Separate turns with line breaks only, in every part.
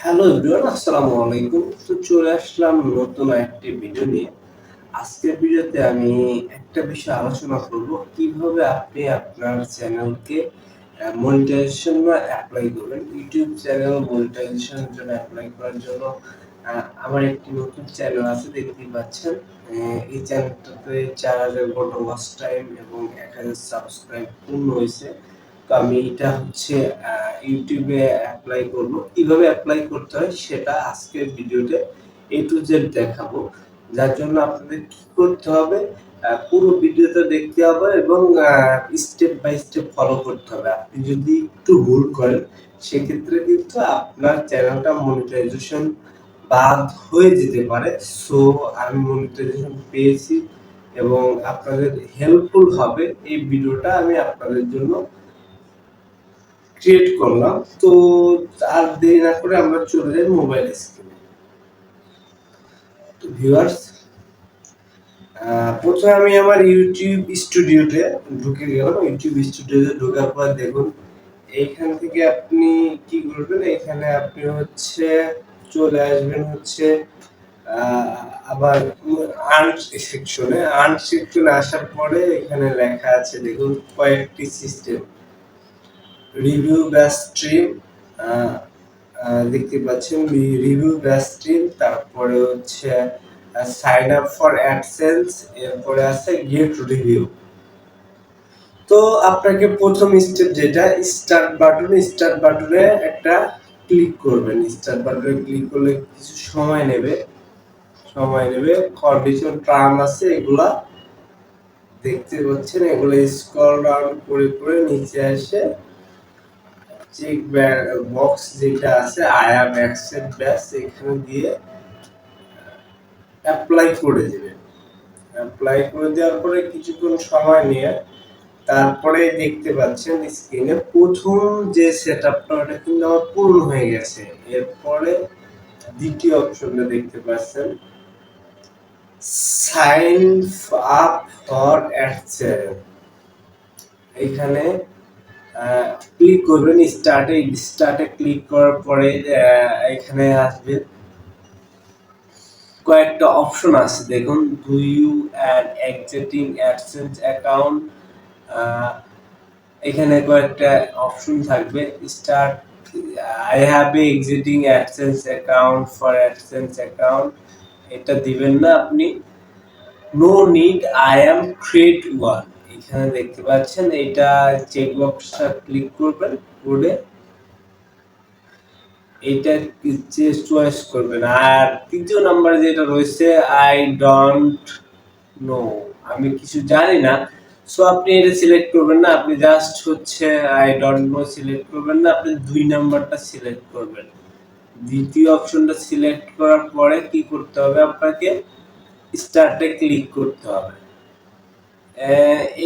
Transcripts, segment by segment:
Hello everyone, আসসালামু আলাইকুম। তো চলে আসলাম নতুন একটি ভিডিও নিয়ে। আজকের ভিডিওতে আমি একটা বিষয় আলোচনা করব, কীভাবে আপনি আপনার চ্যানেলকে মনিটাইজেশন বা অ্যাপ্লাই করবেন। ইউটিউব চ্যানেল মনিটাইজেশনের জন্য অ্যাপ্লাই করার জন্য আমার একটি নতুন চ্যানেল আছে, দেখতেই পাচ্ছেন। এই চ্যানেলটাতে চার হাজার ঘণ্টা ওয়াচ টাইম এবং এক হাজার সাবস্ক্রাইব পূর্ণ হয়েছে। আমি এটা হচ্ছে ইউটিউবে অ্যাপ্লাই করব। কীভাবে অ্যাপ্লাই করতে হয় সেটা আজকের ভিডিওতে এ টু জেড দেখাবো। যার জন্য আপনাদের কি করতে হবে পুরো ভিডিওটা দেখতে হবে এবং স্টেপ বাই স্টেপ ফলো করতে হবে। আপনি যদি একটু ভুল করেন, সেক্ষেত্রে কিন্তু আপনার চ্যানেলটা মনিটাইজেশন বাদ হয়ে যেতে পারে। সো আমি মনিটাইজেশন পেয়েছি এবং আপনাদের হেল্পফুল হবে এই ভিডিওটা আমি আপনাদের জন্য ক্রিয়েট করলাম, তো আর দেরি না করে আমরা চলে যাই মোবাইল স্ক্রিনে তো ভিউয়ার্স প্রথমে আমি আমার ইউটিউব স্টুডিওতে ঢুকে গেলাম। ইউটিউব স্টুডিওতে ঢোকার পর দেখুন, এইখান থেকে আপনি কি করবেন? এখানে আপনি হচ্ছে চলে আসবেন হচ্ছে আবার আর্ট সেকশনে আর্ট সেকশনে আসার পরে এখানে লেখা আছে, দেখুন, কয়েকটি সিস্টেম রিভিউ ব্যাস স্ট্রিম দেখতে পাচ্ছেন রিভিউ ব্যাস স্ট্রিম তারপরে হচ্ছে সাইন আপ ফর অ্যাডসেন্স এরপরে আছে গেট রিভিউ তো আপনাকে প্রথম স্টেপ যেটা স্টার্ট বাটন স্টার্ট বাটনে একটা ক্লিক করবেন। স্টার্ট বাটনে ক্লিক করলে কিছু সময় নেবে। সময় নেবে কন্ডিশন টার্ম আছে, এগুলা দেখতে পাচ্ছেন, এগুলো স্ক্রল ডাউন করে করে নিচে আসে চেক বক্স যেটা আছে আই অ্যাম অ্যাকসেপ্ট ব্যাস এখানে দিয়ে অ্যাপ্লাই করে দেবেন অ্যাপ্লাই করে দেওয়ার পরে কিছুক্ষণ সময় নিয়ে, তারপরে দেখতে পাচ্ছেন স্ক্রিনে প্রথম যে সেট আপটা ওটা কিন্তু আমার পূর্ণ হয়ে গেছে। এরপরে দ্বিতীয় অপশনটা দেখতে পাচ্ছেন। সাইন আপ ফর অ্যাডসেন্স এখানে ক্লিক করবেন স্টার্টে স্টার্টে ক্লিক করার পরে এখানে আসবে। কয়েকটা অপশন আছে, দেখুন do you add existing AdSense account এখানে কয়েকটা অপশন থাকবে start I have a existing AdSense account for AdSense account এটা দিবেন না আপনি। No need I am create one এখানে দেখতে পাচ্ছেন এটা চেক বক্সটা ক্লিক করবেন, করে এটা চয়েস করবেন। আর তৃতীয় নাম্বার যেটা রয়েছে আই ডোন্ট নো আমি কিছু জানি না। সো আপনি এটা সিলেক্ট করবেন না, আপনি জাস্ট হচ্ছে আই ডোন্ট নো সিলেক্ট করবেন না, আপনি দুই নাম্বারটা সিলেক্ট করবেন। দ্বিতীয় অপশনটা সিলেক্ট করার পরে কি করতে হবে আপনাকে? স্টার্টে ক্লিক করতে হবে।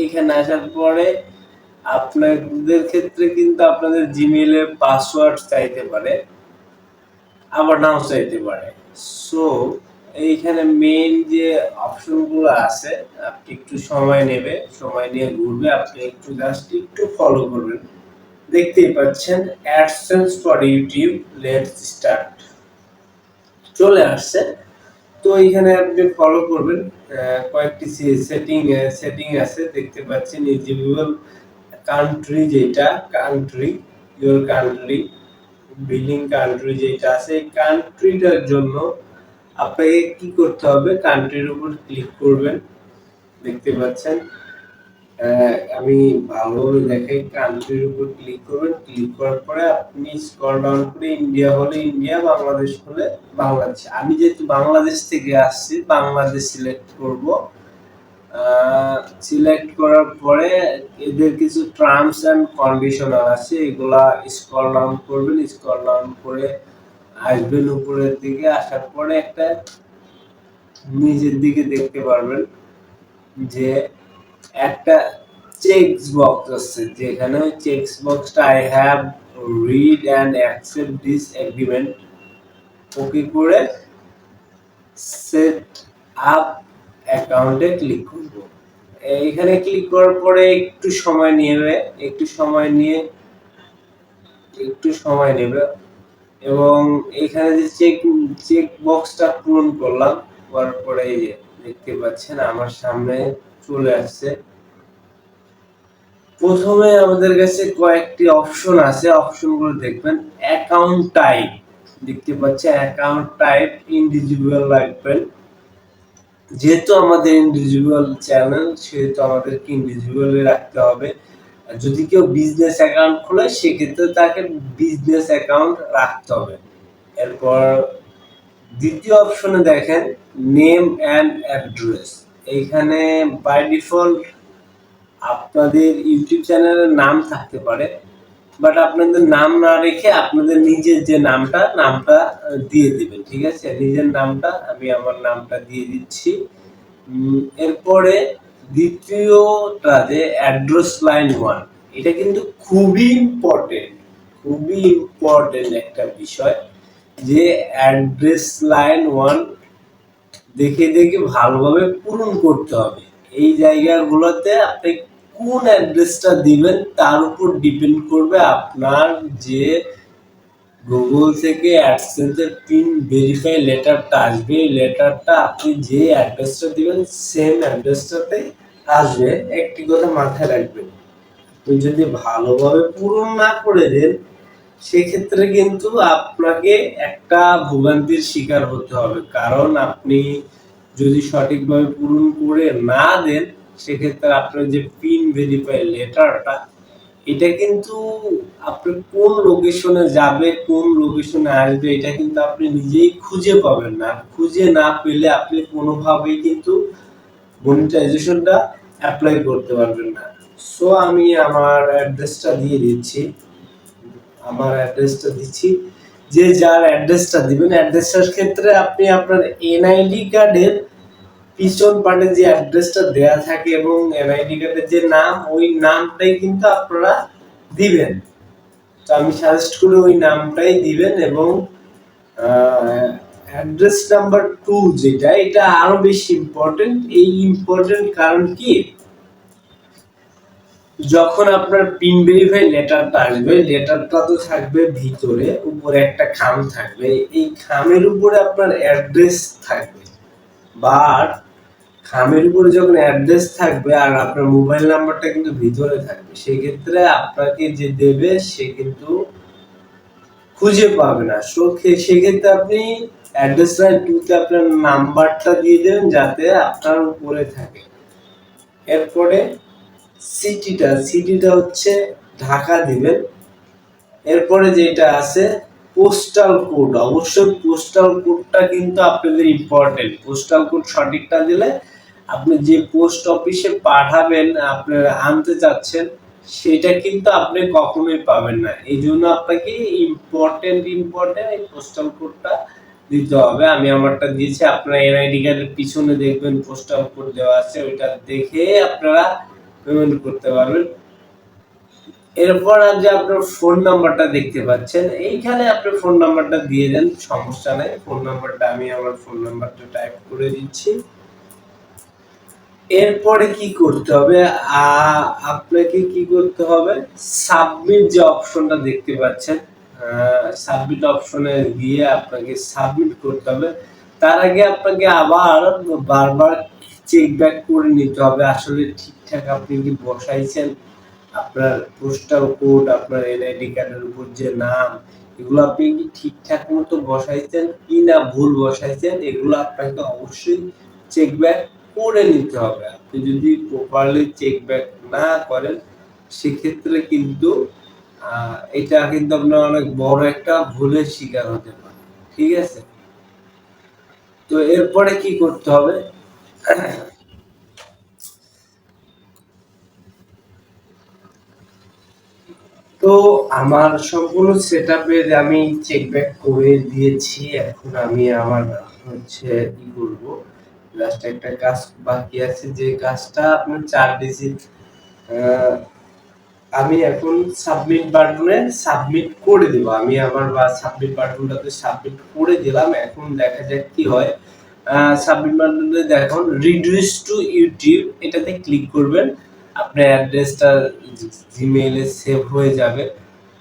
এইখানে আসার পরে আপনাদের ক্ষেত্রে কিন্তু আপনাদের জিমেইলের পাসওয়ার্ড চাইতে পারে, আবার নাও চাইতে পারে। সো এইখানে মেইন যে অপশনগুলো আছে, আপনি একটু সময় নেবে, সময় নিয়ে ঘুরবে, আপনি একটু জাস্ট একটু ফলো করবেন। দেখতেই পাচ্ছেন AdSense for YouTube let's start চলে আসছে। তো এখানে আপনি ফলো করবেন কয়েকটি সেটিং সেটিং আছে, দেখতে পাচ্ছেন ইজিবল কান্ট্রি যেটা country your country billing country যেটা আছে, এই কান্ট্রিটার জন্য আপনাকে কি করতে হবে কান্ট্রির উপর ক্লিক করবেন, দেখতে পাচ্ছেন। আমি ভালোভাবে দেখাই কান্ট্রির উপর ক্লিক করবেন ক্লিক করার পরে আপনি স্ক্রল ডাউন করে ইন্ডিয়া হলে ইন্ডিয়া বাংলাদেশ হলে বাংলাদেশ আমি যেহেতু বাংলাদেশ থেকে আসছি বাংলাদেশ সিলেক্ট করব। সিলেক্ট করার পরে এদের কিছু টার্মস অ্যান্ড কন্ডিশনার আছে, এগুলা স্ক্রল ডাউন করবেন। স্ক্রল ডাউন করে আসবেন উপরের দিকে। আসার পরে একটা নিজের দিকে দেখতে পারবেন যে একটা চেকস বক্স আছে, যেখানে ওই চেকস বক্সটা I have read and accept this agreement okay করে সেট আপ অ্যাকাউন্টে ক্লিক করব। এইখানে ক্লিক করার পরে একটু সময় নেবে, একটু সময় নিয়ে, একটু সময় নেবে এবং এখানে যে চেক চেক বক্সটা পূরণ করলাম, করার পরে দেখতে পাচ্ছেন আমার সামনে চলে আসছে। প্রথমে আমাদের কাছে কয়েকটি অপশন আছে। অপশনগুলো দেখবেন। অ্যাকাউন্ট টাইপ দেখতে পাচ্ছেন অ্যাকাউন্ট টাইপ ইন্ডিভিজুয়াল রাখবেন যেহেতু আমাদের ইন্ডিভিজুয়াল চ্যানেল সেহেতু আমাদেরকে ইন্ডিভিজুয়ালি রাখতে হবে। যদি কেউ বিজনেস অ্যাকাউন্ট খোলে, সেক্ষেত্রে তাকে বিজনেস অ্যাকাউন্ট রাখতে হবে। এরপর দ্বিতীয় অপশনে দেখেন নেম অ্যান্ড অ্যাড্রেস এইখানে বাই ডিফল্ট আপনাদের ইউটিউব চ্যানেলের নাম থাকতে পারে বাট আপনাদের নাম না রেখে আপনাদের নিজের যে নামটা নামটা দিয়ে দিবেন, ঠিক আছে? নিজের নামটা, আমি আমার নামটা দিয়ে দিচ্ছি। এরপরে দ্বিতীয়টা যে অ্যাড্রেস লাইন ওয়ান এটা কিন্তু খুবই ইম্পর্টেন্ট খুবই ইম্পর্টেন্ট একটা বিষয় যে অ্যাড্রেস লাইন ওয়ান দেখে দেখে ভালোভাবে পূরণ করতে হবে। এই জায়গাগুলোতে আপনি কোন অ্যাড্রেসটা দিবেন তার উপর ডিপেন্ড করবে আপনার যে গুগল থেকে অ্যাডসেন্সের পিন ভেরিফাই লেটারটা আসবে। লেটারটা আপনি যে অ্যাড্রেসটা দিবেন সেম অ্যাড্রেসটাতে আসবে। একটি কথা মাথায় রাখবেন, আপনি যদি ভালোভাবে পূরণ না করে দেন সেক্ষেত্রে কিন্তু আপনাকে একটা ভোগান্তির শিকার হতে হবে। কারণ আপনি যদি সঠিকভাবে পূরণ করে না দেন, সেক্ষেত্রে আপনার যে পিন ভেরিফাই লেটারটা এটা কিন্তু আপনি কোন লোকেশনে যাবে, কোন লোকেশনে আসবে, এটা কিন্তু আপনি নিজেই খুঁজে পাবেন না। খুঁজে না পেলে আপনি কোনোভাবেই কিন্তু মনিটাইজেশনটা অ্যাপ্লাই করতে পারবেন না। সো আমি আমার অ্যাড্রেসটা দিয়ে দিচ্ছি। আমার অ্যাড্রেসটা দিচ্ছি। যে যার অ্যাড্রেসটা দিবেন অ্যাড্রেসটার ক্ষেত্রে আপনি আপনার এনআইডি কার্ডের পিছন পার্টে যে অ্যাড্রেসটা দেয়া থাকে এবং এনআইডি কার্ডের যে নাম, ওই নামটাই কিন্তু আপনারা দিবেন। তো আমি সাজেস্ট করি ওই নামটাই দিবেন এবং অ্যাড্রেস নাম্বার টু যেটা, এটা আরও বেশি ইম্পর্টেন্ট এই ইম্পর্টেন্ট কারণ কি? যখন আপনার পিন ভেরিফাই লেটারটা আসবে, লেটারটা তো থাকবে ভিতরে, উপরে একটা খাম থাকবে। এই খামের উপরে আপনার অ্যাড্রেস থাকবে। বাট খামের উপরে যখন অ্যাড্রেস থাকবে আর আপনার মোবাইল নাম্বারটা কিন্তু ভিতরে থাকবে, সেক্ষেত্রে আপনাকে যে দেবে, সে কিন্তু খুঁজে পাবে না। সো সেক্ষেত্রে আপনি অ্যাড্রেস লাইন টুতে আপনার নাম্বারটা দিয়ে দেবেন যাতে আপনার উপরে থাকে। এরপরে সিটিটা সিটিটা হচ্ছে ঢাকা দিবেন। এরপরে যেটা আছে পোস্টাল কোড অবশ্যই পোস্টাল কোডটা কিন্তু আপনাদের ইম্পর্টেন্ট পোস্টাল কোড সঠিকটা দিলে আপনি যে পোস্ট অফিসে পাঠাবেন, আপনারা আনতে চাচ্ছেন, সেটা কিন্তু আপনি কখনোই পাবেন না। এই জন্য আপনাকে ইম্পর্টেন্ট ইম্পর্টেন্ট এই পোস্টাল কোডটা দিতে হবে। আমি আমারটা দিয়েছি, আপনারা এনআইডি কার্ডের পিছনে দেখবেন পোস্টাল কোড দেওয়া আছে, ওইটা দেখে আপনারা পেমেন্ট করতে পারবেন। এরপর যে আপনার ফোন নাম্বারটা দেখতে পাচ্ছেন, এইখানে আপনি ফোন নাম্বারটা দিয়ে দেন, সমস্যা নেই। ফোন নাম্বারটা আমি আমার ফোন নাম্বারটা টাইপ করে দিচ্ছি। এরপরে কি করতে হবে? আপনাকে কি করতে হবে? সাবমিট যে অপশনটা দেখতে পাচ্ছেন সাবমিট অপশনে গিয়ে আপনাকে সাবমিট করতে হবে। তার আগে আপনাকে আবার বারবার চেক ব্যাক করে নিতে হবে। আসলে ঠিকঠাক আপনি কি বসাইছেন? আপনার পোস্টাল কোড, আপনার এনআইডি কার্ডের উপর যে নাম, এগুলো আপনি কি ঠিকঠাক মতো বসাইছেন? কি না ভুল বসাইছেন? এগুলো আপনাকে অবশ্যই চেক ব্যাক করে নিতে হবে। আপনি যদি প্রপারলি চেক ব্যাক না করেন, সেক্ষেত্রে কিন্তু এটা কিন্তু আপনার অনেক বড় একটা ভুলের শিকার হতে পারে। ঠিক আছে? তো এরপরে কি করতে হবে? তো আমার সম্পূর্ণ সেট আমি চেক ব্যাক করে দিয়েছি। এখন আমি আমার হচ্ছে কি করব জাস্ট একটা কাজ বাকি আছে যে কাজটা আপনার চার ডিজিট আমি এখন সাবমিট বাটনে সাবমিট করে দেব। আমি আমার বা সাবমিট বাটনটাতে সাবমিট করে দিলাম। এখন দেখা যাক কি হয়। সাবমিট বাটনে দেখুন রিডিউস টু ইউটিউব এটাতে ক্লিক করবেন। আপনার অ্যাড্রেসটা জিমেইলে সেভ হয়ে যাবে।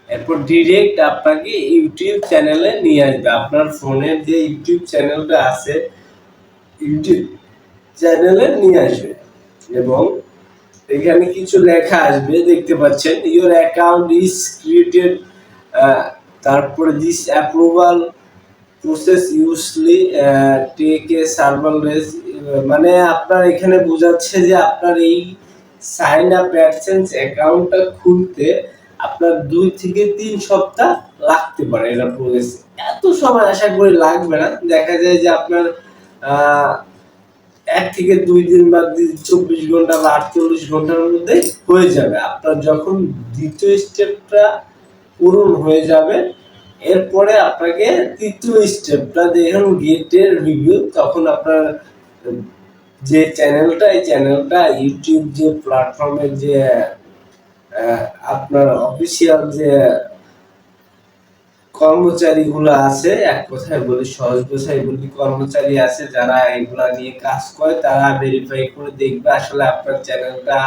এরপর ডিরেক্ট আপনাকে ইউটিউব চ্যানেলে নিয়ে আসবে। আপনার ফোনের যে ইউটিউব চ্যানেলটা আছে, ইউটিউব চ্যানেলে নিয়ে আসবে। এবং এখানে কিছু লেখা আসবে, দেখতে পাচ্ছেন। ইওর অ্যাকাউন্ট ইজ ক্রিয়েটেড তারপরে this approval process usually take a serverless মানে আপনার এখানে বোঝাচ্ছে যে আপনার এই সাইন আপ অ্যাডসেন্স অ্যাকাউন্টটা খুলতে আপনার দুই থেকে তিন সপ্তাহ লাগতে পারে এটা প্রসেস এত সময় আশা করি লাগবে না। দেখা যায় যে আপনার এক থেকে দুই দিন বা চব্বিশ ঘণ্টা বা আটচল্লিশ ঘণ্টার মধ্যে হয়ে যাবে। আপনার যখন দ্বিতীয় স্টেপটা পূরণ হয়ে যাবে, এরপরে আপনাকে তৃতীয় স্টেপটা দেখুন, গেটের রিভিউ তখন আপনার যে চ্যানেলটা এই চ্যানেলটা ইউটিউব যে প্ল্যাটফর্মের যে আপনার অফিসিয়াল যে কর্মচারীগুলো আছে, এক কথায় বলি, সহজ ভাষায় বলি, কর্মচারী আছে যারা এগুলা নিয়ে কাজ করে, তারা ভেরিফাই করে দেখবে আসলে আপনার চ্যানেলটা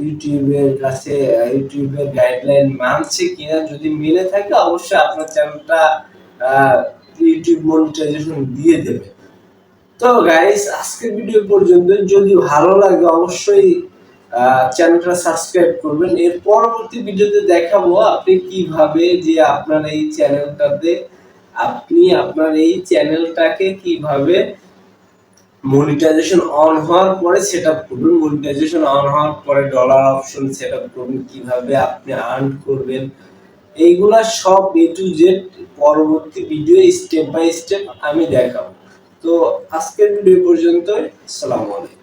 ইউটিউবের কাছে ইউটিউবের গাইডলাইন মানছে কিনা। যদি মিলে থাকে, অবশ্যই আপনার চ্যানেলটা ইউটিউব মনিটাইজেশন দিয়ে দেবে। তো গাইস আজকের ভিডিও পর্যন্ত যদি ভালো লাগে অবশ্যই চ্যানেলটা সাবস্ক্রাইব করবেন। এর পরবর্তী ভিডিওতে দেখাবো আপনি কীভাবে যে আপনার এই চ্যানেলটাতে আপনি আপনার এই চ্যানেলটাকে কীভাবে মনিটাইজেশন অন হওয়ার পরে সেট আপ করবেন। মনিটাইজেশন অন হওয়ার পরে ডলার অপশন সেট আপ করবেন, কীভাবে আপনি আর্ন করবেন। এইগুলা সব এ টু জেড পরবর্তী ভিডিও স্টেপ বাই স্টেপ আমি দেখাবো। তো আজকের ভিডিও পর্যন্ত আসসালামু আলাইকুম।